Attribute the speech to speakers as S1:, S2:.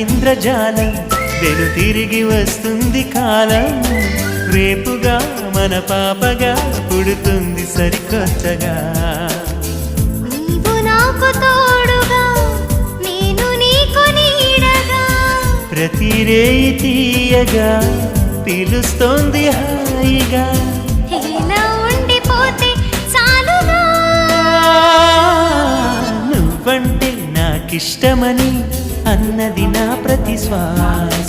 S1: ఇంద్రజాలం వెను తిరిగి వస్తుంది కాలం. రేపుగా మన పాపగా పుడుతుంది సరికొత్తగా. ప్రతి రేయి తీయగా పిలుస్తోంది హా నాకిష్టమని అన్నది నా ప్రతి శ్వాస